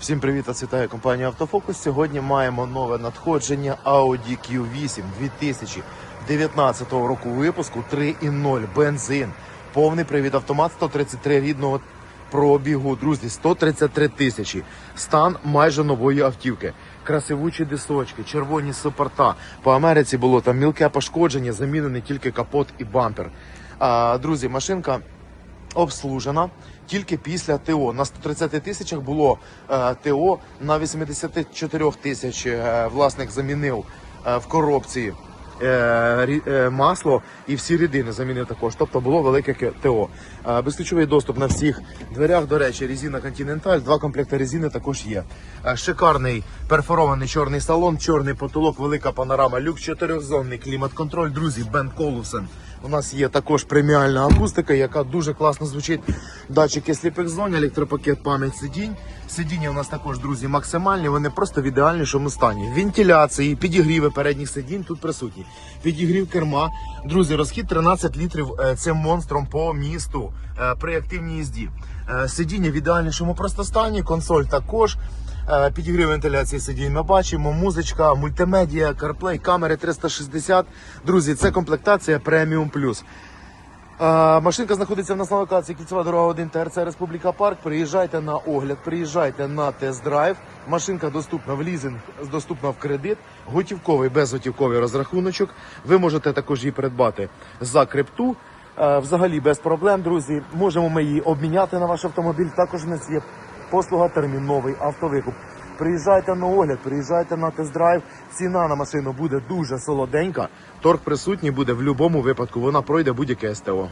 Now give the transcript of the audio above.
Всім привіт, вас вітає компанія Автофокус. Сьогодні маємо нове надходження Audi Q8 2019 року випуску 3.0 бензин. Повний привід автомат 133 рідного пробігу. Друзі, 133 тисячі. Стан майже нової автівки. Красивучі дисочки, червоні супорта. По Америці було там мілке пошкодження, замінений тільки капот і бампер. А, друзі, машинка обслужена тільки після ТО. На 130 тисячах було е, ТО, на 84 тисяч е, власник замінив е, в коробці масло і всі рідини замінив також. Тобто було велике ТО. Безключовий доступ на всіх дверях. До речі, резина Continental, два комплекти резини також є. Шикарний перфорований чорний салон, чорний потолок, велика панорама, люк, чотирьохзонний клімат-контроль. Друзі, Бен Колусен. У нас є також преміальна акустика, яка дуже класно звучить. Датчики сліпих зон, електропакет, пам'ять сидінь. Сидіння у нас також, друзі, максимальні. Вони просто в ідеальнішому стані. Вентиляції, підігріви передніх сидінь тут присутні. Підігрів керма. Друзі, розхід 13 літрів е, цим монстром по місту е, при активній їзді. Е, Сидіння в ідеальнішому просто стані, консоль також. Е, Підігрів вентиляції сидінь ми бачимо, музичка, мультимедіа, CarPlay, камери 360. Друзі, це комплектація Premium Plus. Е, Машинка знаходиться в нас на локації Кільцева дорога 1 ТРЦ Республіка Парк. Приїжджайте на огляд, приїжджайте на тест-драйв. Машинка доступна в лізинг, доступна в кредит, готівковий, безготівковий розрахуночок. Ви можете також її придбати за крипту. Е, Взагалі без проблем, друзі. Можемо ми її обміняти на ваш автомобіль. Також у нас є послуга терміновий автовикуп. Приїжджайте на огляд, приїжджайте на тест-драйв. Ціна на машину буде дуже солоденька. Торг присутній буде в будь-якому випадку. Вона пройде будь-яке СТО.